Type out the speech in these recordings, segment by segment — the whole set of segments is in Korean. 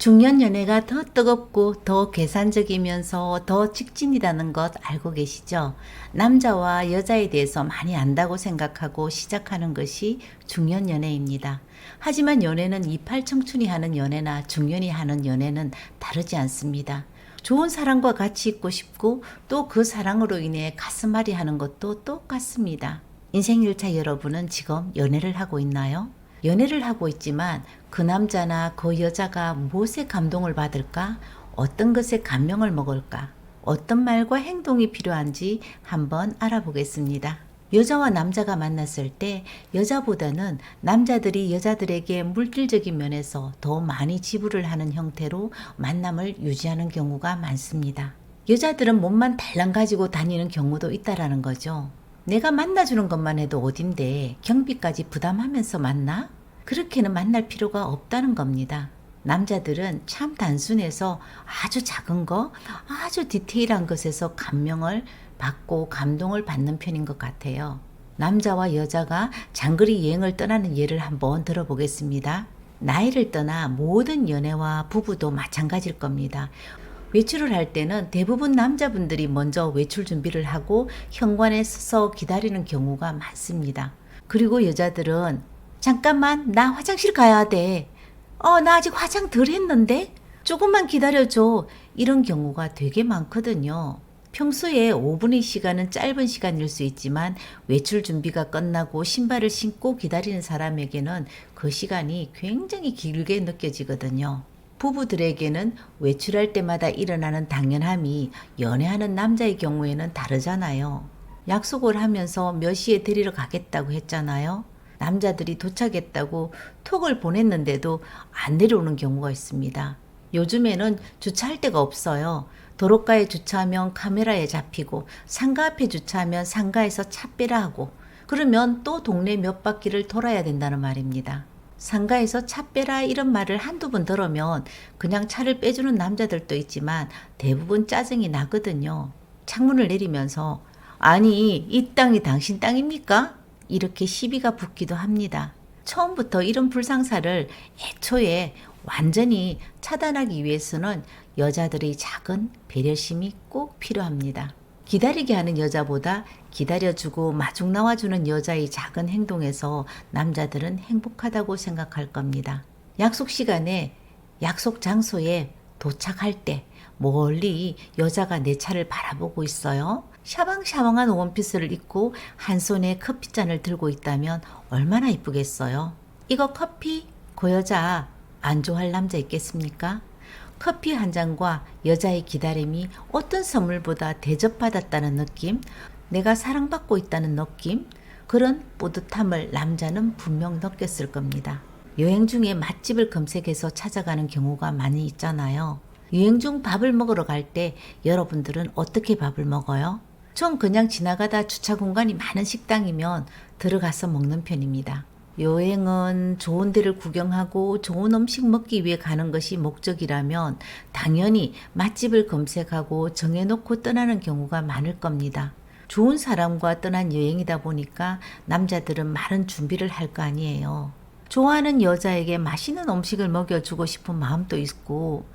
중년 연애가 더 뜨겁고 더 계산적이면서 더 직진이라는 것 알고 계시죠? 남자와 여자에 대해서 많이 안다고 생각하고 시작하는 것이 중년 연애입니다. 하지만 연애는 이팔 청춘이 하는 연애나 중년이 하는 연애는 다르지 않습니다. 좋은 사랑과 같이 있고 싶고 또 그 사랑으로 인해 가슴앓이 하는 것도 똑같습니다. 인생 1차 여러분은 지금 연애를 하고 있나요? 연애를 하고 있지만 그 남자나 그 여자가 무엇에 감동을 받을까? 어떤 것에 감명을 먹을까? 어떤 말과 행동이 필요한지 한번 알아보겠습니다. 여자와 남자가 만났을 때 여자보다는 남자들이 여자들에게 물질적인 면에서 더 많이 지불을 하는 형태로 만남을 유지하는 경우가 많습니다. 여자들은 몸만 달랑 가지고 다니는 경우도 있다라는 거죠. 내가 만나주는 것만 해도 어딘데 경비까지 부담하면서 만나? 그렇게는 만날 필요가 없다는 겁니다. 남자들은 참 단순해서 아주 작은 거, 아주 디테일한 것에서 감명을 받고 감동을 받는 편인 것 같아요. 남자와 여자가 장거리 여행을 떠나는 예를 한번 들어보겠습니다. 나이를 떠나 모든 연애와 부부도 마찬가지일 겁니다. 외출을 할 때는 대부분 남자분들이 먼저 외출 준비를 하고 현관에 서서 기다리는 경우가 많습니다. 그리고 여자들은 잠깐만 나 화장실 가야 돼. 어, 나 아직 화장 덜 했는데? 조금만 기다려줘. 이런 경우가 되게 많거든요. 평소에 5분의 시간은 짧은 시간일 수 있지만 외출 준비가 끝나고 신발을 신고 기다리는 사람에게는 그 시간이 굉장히 길게 느껴지거든요. 부부들에게는 외출할 때마다 일어나는 당연함이 연애하는 남자의 경우에는 다르잖아요. 약속을 하면서 몇 시에 데리러 가겠다고 했잖아요. 남자들이 도착했다고 톡을 보냈는데도 안 내려오는 경우가 있습니다. 요즘에는 주차할 데가 없어요. 도로가에 주차하면 카메라에 잡히고 상가 앞에 주차하면 상가에서 차 빼라 하고 그러면 또 동네 몇 바퀴를 돌아야 된다는 말입니다. 상가에서 차 빼라 이런 말을 한두 번 들으면 그냥 차를 빼주는 남자들도 있지만 대부분 짜증이 나거든요. 창문을 내리면서 아니 이 땅이 당신 땅입니까? 이렇게 시비가 붙기도 합니다. 처음부터 이런 불상사를 애초에 완전히 차단하기 위해서는 여자들의 작은 배려심이 꼭 필요합니다. 기다리게 하는 여자보다 기다려주고 마중 나와주는 여자의 작은 행동에서 남자들은 행복하다고 생각할 겁니다. 약속 시간에 약속 장소에 도착할 때 멀리 여자가 내 차를 바라보고 있어요. 샤방샤방한 원피스를 입고 한 손에 커피잔을 들고 있다면 얼마나 이쁘겠어요. 이거 커피? 그 여자 안 좋아할 남자 있겠습니까? 커피 한 잔과 여자의 기다림이 어떤 선물보다 대접받았다는 느낌, 내가 사랑받고 있다는 느낌, 그런 뿌듯함을 남자는 분명 느꼈을 겁니다. 여행 중에 맛집을 검색해서 찾아가는 경우가 많이 있잖아요. 여행 중 밥을 먹으러 갈 때 여러분들은 어떻게 밥을 먹어요? 전 그냥 지나가다 주차 공간이 많은 식당이면 들어가서 먹는 편입니다. 여행은 좋은 데를 구경하고 좋은 음식 먹기 위해 가는 것이 목적이라면 당연히 맛집을 검색하고 정해놓고 떠나는 경우가 많을 겁니다. 좋은 사람과 떠난 여행이다 보니까 남자들은 많은 준비를 할 거 아니에요. 좋아하는 여자에게 맛있는 음식을 먹여주고 싶은 마음도 있고,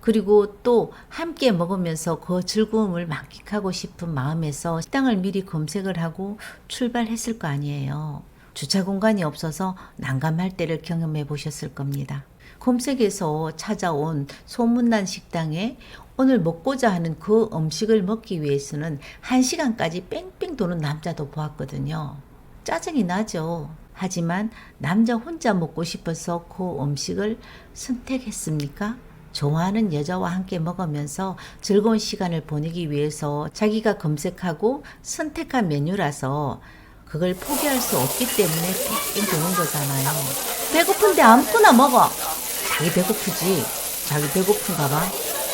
그리고 또 함께 먹으면서 그 즐거움을 만끽하고 싶은 마음에서 식당을 미리 검색을 하고 출발했을 거 아니에요. 주차 공간이 없어서 난감할 때를 경험해 보셨을 겁니다. 검색에서 찾아온 소문난 식당에 오늘 먹고자 하는 그 음식을 먹기 위해서는 한 시간까지 뺑뺑 도는 남자도 보았거든요. 짜증이 나죠. 하지만 남자 혼자 먹고 싶어서 그 음식을 선택했습니까? 좋아하는 여자와 함께 먹으면서 즐거운 시간을 보내기 위해서 자기가 검색하고 선택한 메뉴라서 그걸 포기할 수 없기 때문에 뺑뺑 도는 거잖아요. 배고픈데 아무거나 먹어. 자기 배고프지. 자기 배고픈가 봐.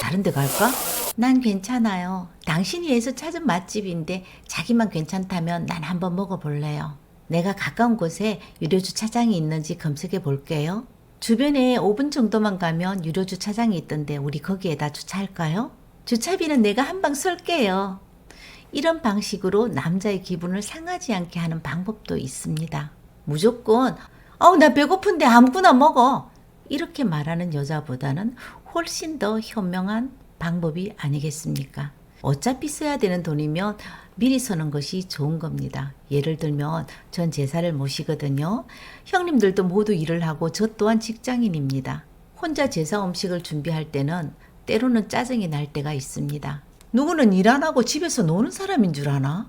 다른 데 갈까? 난 괜찮아요. 당신이 해서 찾은 맛집인데 자기만 괜찮다면 난 한번 먹어볼래요. 내가 가까운 곳에 유료 주차장이 있는지 검색해 볼게요. 주변에 5분 정도만 가면 유료 주차장이 있던데 우리 거기에다 주차할까요? 주차비는 내가 한 방 쏠게요. 이런 방식으로 남자의 기분을 상하지 않게 하는 방법도 있습니다. 무조건, 어우, 나 배고픈데 아무거나 먹어. 이렇게 말하는 여자보다는 훨씬 더 현명한 방법이 아니겠습니까? 어차피 써야 되는 돈이면 미리 써는 것이 좋은 겁니다. 예를 들면 전 제사를 모시거든요. 형님들도 모두 일을 하고 저 또한 직장인입니다. 혼자 제사 음식을 준비할 때는 때로는 짜증이 날 때가 있습니다. 누구는 일 안 하고 집에서 노는 사람인 줄 아나?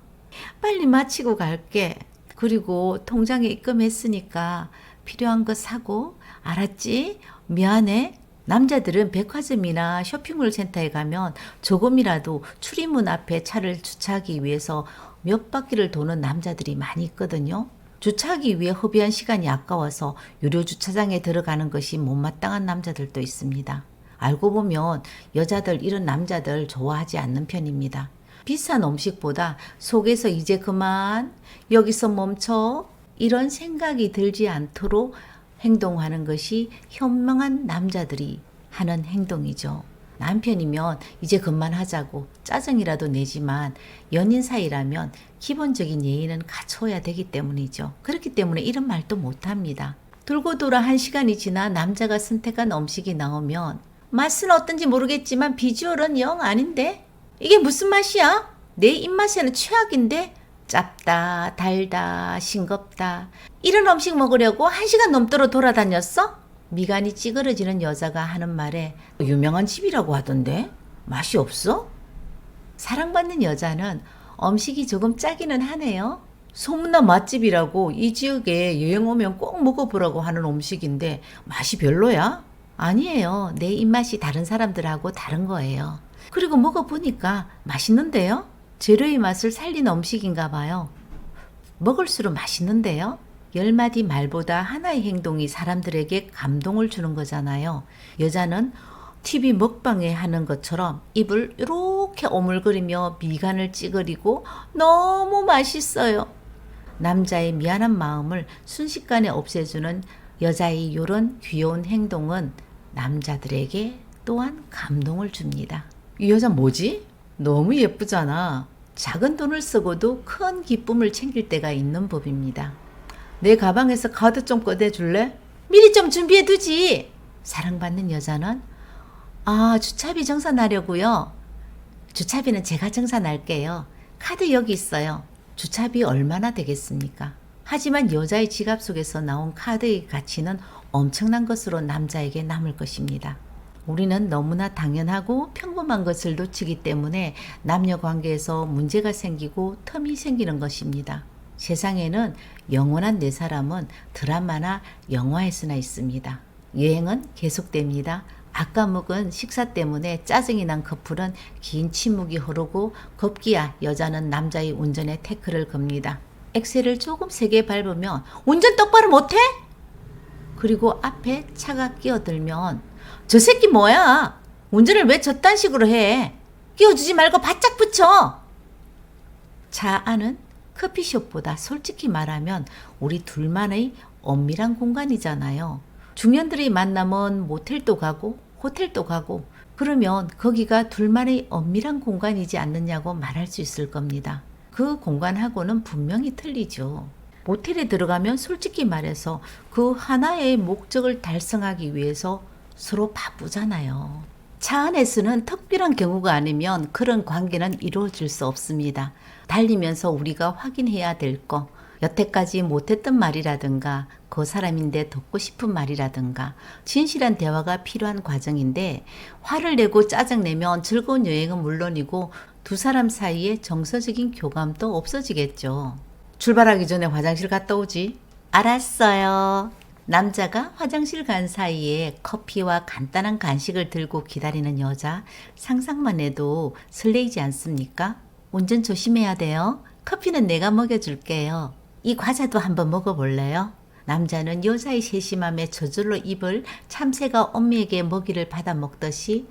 빨리 마치고 갈게. 그리고 통장에 입금했으니까 필요한 거 사고 알았지? 미안해. 남자들은 백화점이나 쇼핑몰 센터에 가면 조금이라도 출입문 앞에 차를 주차하기 위해서 몇 바퀴를 도는 남자들이 많이 있거든요. 주차하기 위해 허비한 시간이 아까워서 유료 주차장에 들어가는 것이 못마땅한 남자들도 있습니다. 알고 보면 여자들 이런 남자들 좋아하지 않는 편입니다. 비싼 음식보다 속에서 이제 그만 여기서 멈춰 이런 생각이 들지 않도록 행동하는 것이 현명한 남자들이 하는 행동이죠. 남편이면 이제 그만하자고 짜증이라도 내지만 연인 사이라면 기본적인 예의는 갖춰야 되기 때문이죠. 그렇기 때문에 이런 말도 못합니다. 돌고 돌아 한 시간이 지나 남자가 선택한 음식이 나오면 맛은 어떤지 모르겠지만 비주얼은 영 아닌데 이게 무슨 맛이야? 내 입맛에는 최악인데 짭다 달다 싱겁다 이런 음식 먹으려고 한 시간 넘도록 돌아다녔어? 미간이 찌그러지는 여자가 하는 말에 유명한 집이라고 하던데 맛이 없어? 사랑받는 여자는 음식이 조금 짜기는 하네요. 소문난 맛집이라고 이 지역에 여행 오면 꼭 먹어보라고 하는 음식인데 맛이 별로야? 아니에요. 내 입맛이 다른 사람들하고 다른 거예요. 그리고 먹어보니까 맛있는데요? 재료의 맛을 살린 음식인가 봐요. 먹을수록 맛있는데요? 열 마디 말보다 하나의 행동이 사람들에게 감동을 주는 거잖아요. 여자는 TV 먹방에 하는 것처럼 입을 이렇게 오물거리며 미간을 찌그리고 너무 맛있어요. 남자의 미안한 마음을 순식간에 없애주는 여자의 이런 귀여운 행동은 남자들에게 또한 감동을 줍니다. 이 여자 뭐지? 너무 예쁘잖아. 작은 돈을 쓰고도 큰 기쁨을 챙길 때가 있는 법입니다. 내 가방에서 카드 좀 꺼내줄래? 미리 좀 준비해 두지. 사랑받는 여자는 아 주차비 정산하려고요. 주차비는 제가 정산할게요. 카드 여기 있어요. 주차비 얼마나 되겠습니까? 하지만 여자의 지갑 속에서 나온 카드의 가치는 엄청난 것으로 남자에게 남을 것입니다. 우리는 너무나 당연하고 평범한 것을 놓치기 때문에 남녀 관계에서 문제가 생기고 텀이 생기는 것입니다. 세상에는 영원한 네 사람은 드라마나 영화에서나 있습니다. 여행은 계속됩니다. 아까 먹은 식사 때문에 짜증이 난 커플은 긴 침묵이 흐르고 급기야 여자는 남자의 운전에 태클을 겁니다. 엑셀을 조금 세게 밟으면 운전 똑바로 못해? 그리고 앞에 차가 끼어들면 저 새끼 뭐야? 운전을 왜 저딴 식으로 해? 끼워주지 말고 바짝 붙여! 차 안은 커피숍보다 솔직히 말하면 우리 둘만의 엄밀한 공간이잖아요. 중년들의 만남은 모텔도 가고 호텔도 가고 그러면 거기가 둘만의 엄밀한 공간이지 않느냐고 말할 수 있을 겁니다. 그 공간하고는 분명히 틀리죠. 모텔에 들어가면 솔직히 말해서 그 하나의 목적을 달성하기 위해서 서로 바쁘잖아요. 차 안에서는 특별한 경우가 아니면 그런 관계는 이루어질 수 없습니다. 달리면서 우리가 확인해야 될 거, 여태까지 못했던 말이라든가 그 사람인데 듣고 싶은 말이라든가 진실한 대화가 필요한 과정인데 화를 내고 짜증내면 즐거운 여행은 물론이고 두 사람 사이에 정서적인 교감도 없어지겠죠. 출발하기 전에 화장실 갔다 오지. 알았어요. 남자가 화장실 간 사이에 커피와 간단한 간식을 들고 기다리는 여자 상상만 해도 설레이지 않습니까? 운전 조심해야 돼요. 커피는 내가 먹여줄게요. 이 과자도 한번 먹어볼래요? 남자는 여자의 세심함에 저절로 입을 참새가 어미에게 먹이를 받아 먹듯이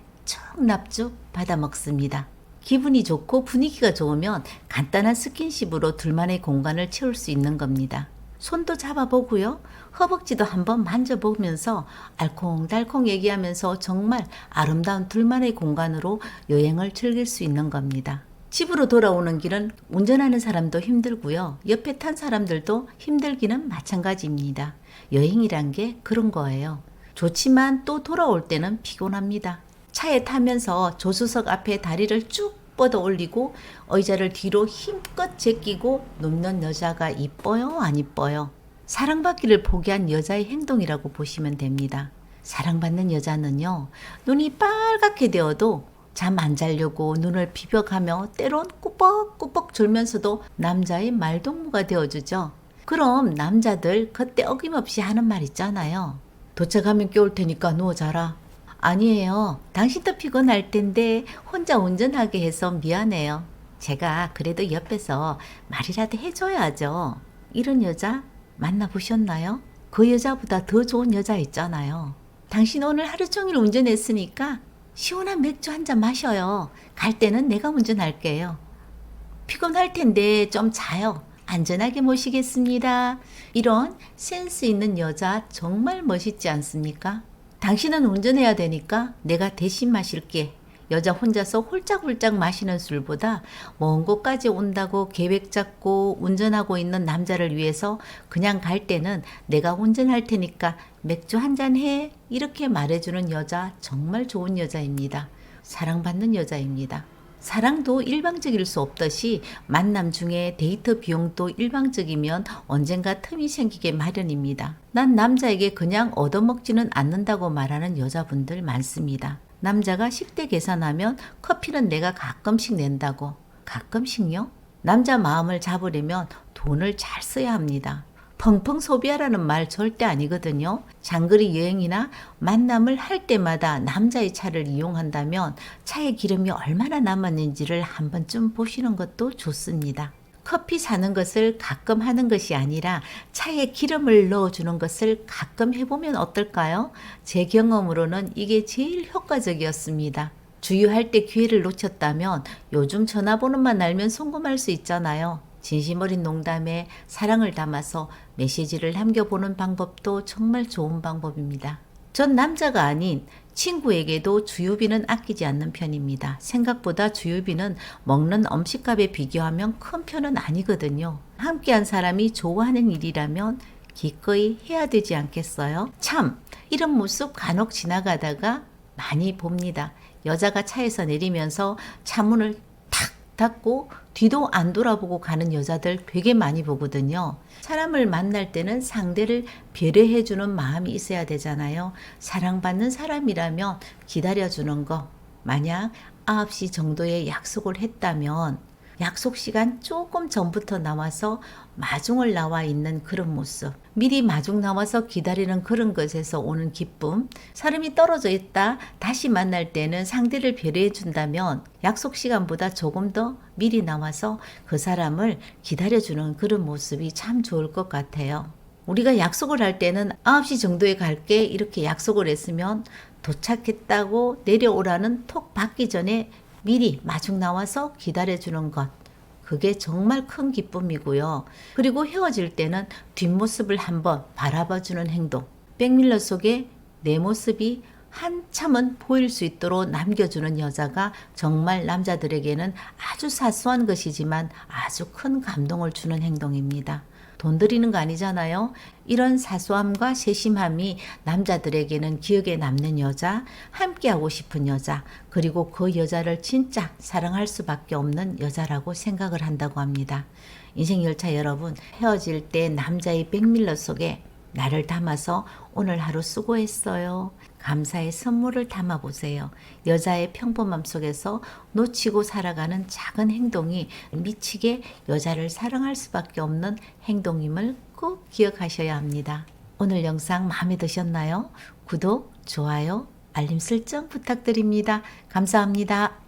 쭉 받아 먹습니다. 기분이 좋고 분위기가 좋으면 간단한 스킨십으로 둘만의 공간을 채울 수 있는 겁니다. 손도 잡아보고요. 허벅지도 한번 만져보면서 알콩달콩 얘기하면서 정말 아름다운 둘만의 공간으로 여행을 즐길 수 있는 겁니다. 집으로 돌아오는 길은 운전하는 사람도 힘들고요. 옆에 탄 사람들도 힘들기는 마찬가지입니다. 여행이란 게 그런 거예요. 좋지만 또 돌아올 때는 피곤합니다. 차에 타면서 조수석 앞에 다리를 쭉 뻗어 올리고 의자를 뒤로 힘껏 제끼고 눕는 여자가 이뻐요, 안 이뻐요? 사랑받기를 포기한 여자의 행동이라고 보시면 됩니다. 사랑받는 여자는요, 눈이 빨갛게 되어도 잠 안 자려고 눈을 비벼가며 때론 꾸벅꾸벅 졸면서도 남자의 말동무가 되어주죠. 그럼 남자들 그때 어김없이 하는 말 있잖아요. 도착하면 깨울 테니까 누워 자라. 아니에요. 당신도 피곤할 텐데 혼자 운전하게 해서 미안해요. 제가 그래도 옆에서 말이라도 해줘야죠. 이런 여자 만나보셨나요? 그 여자보다 더 좋은 여자 있잖아요. 당신 오늘 하루 종일 운전했으니까 시원한 맥주 한 잔 마셔요. 갈 때는 내가 운전할게요. 피곤할 텐데 좀 자요. 안전하게 모시겠습니다. 이런 센스 있는 여자 정말 멋있지 않습니까? 당신은 운전해야 되니까 내가 대신 마실게. 여자 혼자서 홀짝홀짝 마시는 술보다 먼 곳까지 온다고 계획 잡고 운전하고 있는 남자를 위해서 그냥 갈 때는 내가 운전할 테니까 맥주 한 잔 해. 이렇게 말해주는 여자 정말 좋은 여자입니다. 사랑받는 여자입니다. 사랑도 일방적일 수 없듯이 만남 중에 데이트 비용도 일방적이면 언젠가 틈이 생기게 마련입니다. 난 남자에게 그냥 얻어먹지는 않는다고 말하는 여자분들 많습니다. 남자가 10대 계산하면 커피는 내가 가끔씩 낸다고. 가끔씩요? 남자 마음을 잡으려면 돈을 잘 써야 합니다. 펑펑 소비하라는 말 절대 아니거든요. 장거리 여행이나 만남을 할 때마다 남자의 차를 이용한다면 차에 기름이 얼마나 남았는지를 한 번쯤 보시는 것도 좋습니다. 커피 사는 것을 가끔 하는 것이 아니라 차에 기름을 넣어주는 것을 가끔 해보면 어떨까요? 제 경험으로는 이게 제일 효과적이었습니다. 주유할 때 기회를 놓쳤다면 요즘 전화번호만 알면 송금할 수 있잖아요. 진심 어린 농담에 사랑을 담아서 메시지를 남겨보는 방법도 정말 좋은 방법입니다. 전 남자가 아닌 친구에게도 주유비는 아끼지 않는 편입니다. 생각보다 주유비는 먹는 음식값에 비교하면 큰 편은 아니거든요. 함께한 사람이 좋아하는 일이라면 기꺼이 해야 되지 않겠어요? 참, 이런 모습 간혹 지나가다가 많이 봅니다. 여자가 차에서 내리면서 차문을 탁 닫고 뒤도 안 돌아보고 가는 여자들 되게 많이 보거든요. 사람을 만날 때는 상대를 배려해주는 마음이 있어야 되잖아요. 사랑받는 사람이라면 기다려주는 거. 만약 9시 정도에 약속을 했다면 약속 시간 조금 전부터 나와서 마중을 나와 있는 그런 모습. 미리 마중 나와서 기다리는 그런 것에서 오는 기쁨. 사람이 떨어져 있다 다시 만날 때는 상대를 배려해 준다면 약속 시간보다 조금 더 미리 나와서 그 사람을 기다려 주는 그런 모습이 참 좋을 것 같아요. 우리가 약속을 할 때는 9시 정도에 갈게 이렇게 약속을 했으면 도착했다고 내려오라는 톡 받기 전에 미리 마중 나와서 기다려주는 것. 그게 정말 큰 기쁨이고요. 그리고 헤어질 때는 뒷모습을 한번 바라봐주는 행동. 백밀러 속에 내 모습이 한참은 보일 수 있도록 남겨주는 여자가 정말 남자들에게는 아주 사소한 것이지만 아주 큰 감동을 주는 행동입니다. 돈 들이는 거 아니잖아요. 이런 사소함과 세심함이 남자들에게는 기억에 남는 여자, 함께하고 싶은 여자, 그리고 그 여자를 진짜 사랑할 수밖에 없는 여자라고 생각을 한다고 합니다. 인생 열차 여러분, 헤어질 때 남자의 백밀러 속에 나를 담아서 오늘 하루 수고했어요. 감사의 선물을 담아 보세요. 여자의 평범함 속에서 놓치고 살아가는 작은 행동이 미치게 여자를 사랑할 수밖에 없는 행동임을 꼭 기억하셔야 합니다. 오늘 영상 마음에 드셨나요? 구독, 좋아요, 알림 설정 부탁드립니다. 감사합니다.